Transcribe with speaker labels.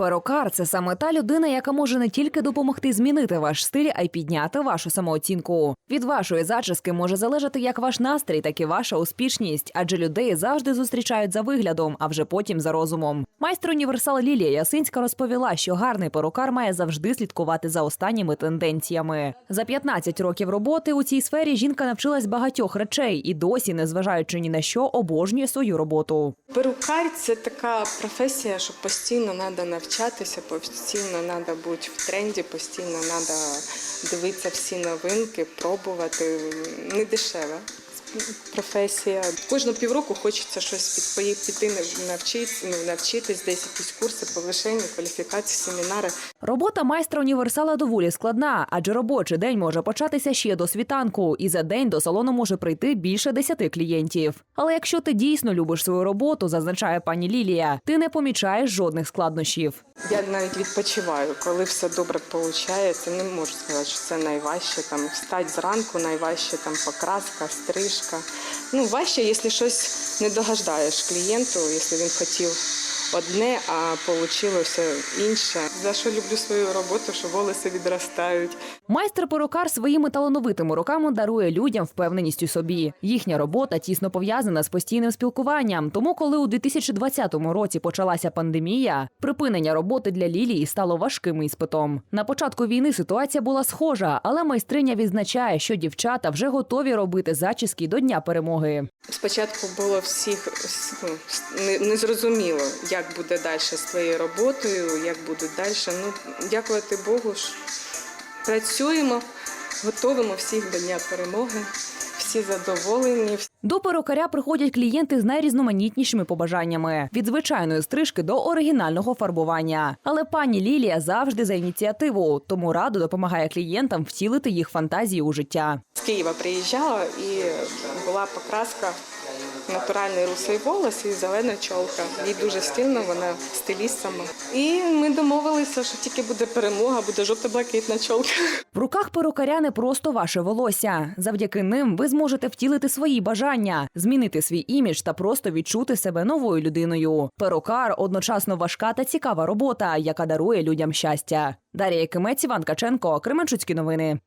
Speaker 1: Перукар це саме та людина, яка може не тільки допомогти змінити ваш стиль, а й підняти вашу самооцінку. Від вашої зачіски може залежати як ваш настрій, так і ваша успішність, адже людей завжди зустрічають за виглядом, а вже потім за розумом. Майстер універсал Лілія Ясинська розповіла, що гарний перукар має завжди слідкувати за останніми тенденціями. За 15 років роботи у цій сфері жінка навчилась багатьох речей і досі, незважаючи ні на що, обожнює свою роботу.
Speaker 2: Перукар це така професія, що постійно треба навчатися, постійно треба бути в тренді, постійно треба дивитися всі новинки, пробувати. Не дешева професія. Кожну півроку хочеться щось піти навчитися, ну, навчитись, десь якісь курси, повишення, кваліфікації, семінари.
Speaker 1: Робота майстра універсала доволі складна, адже робочий день може початися ще до світанку, і за день до салону може прийти більше десяти клієнтів. Але якщо ти дійсно любиш свою роботу, зазначає пані Лілія, ти не помічаєш жодних складнощів.
Speaker 2: Я навіть відпочиваю, коли все добре виходить. Не можу сказати, що це найважче. Там встати зранку, найважче там покраска, стрижка. Ну важче, якщо щось не догаждаєш клієнту, якщо він хотів одне, а вийшло інше. За що люблю свою роботу, що волоси відростають.
Speaker 1: Майстер перукар своїми талановитими руками дарує людям впевненість у собі. Їхня робота тісно пов'язана з постійним спілкуванням. Тому, коли у 2020 році почалася пандемія, припинення роботи для Лілії стало важким іспитом. На початку війни ситуація була схожа, але майстриня відзначає, що дівчата вже готові робити зачіски до дня перемоги.
Speaker 2: Спочатку було всіх ну, незрозуміло, як буде далі з твоєю роботою, як буде далі. Ну, дякувати Богу, що працюємо, готовимо всіх до Дня перемоги, всі задоволені.
Speaker 1: До перукаря приходять клієнти з найрізноманітнішими побажаннями від звичайної стрижки до оригінального фарбування. Але пані Лілія завжди за ініціативу, тому радо допомагає клієнтам втілити їх фантазії у життя.
Speaker 2: З Києва приїжджала і була покраска. Натуральний русий волос і зелена чолка. Їй дуже стильно, вона стиліст сама. І ми домовилися, що тільки буде перемога, буде жовто-блакитна чолка.
Speaker 1: В руках перукаря не просто ваше волосся. Завдяки ним ви зможете втілити свої бажання, змінити свій імідж та просто відчути себе новою людиною. Перукар одночасно важка та цікава робота, яка дарує людям щастя. Дар'я Якимець, Іван Каченко, Кременчуцькі новини.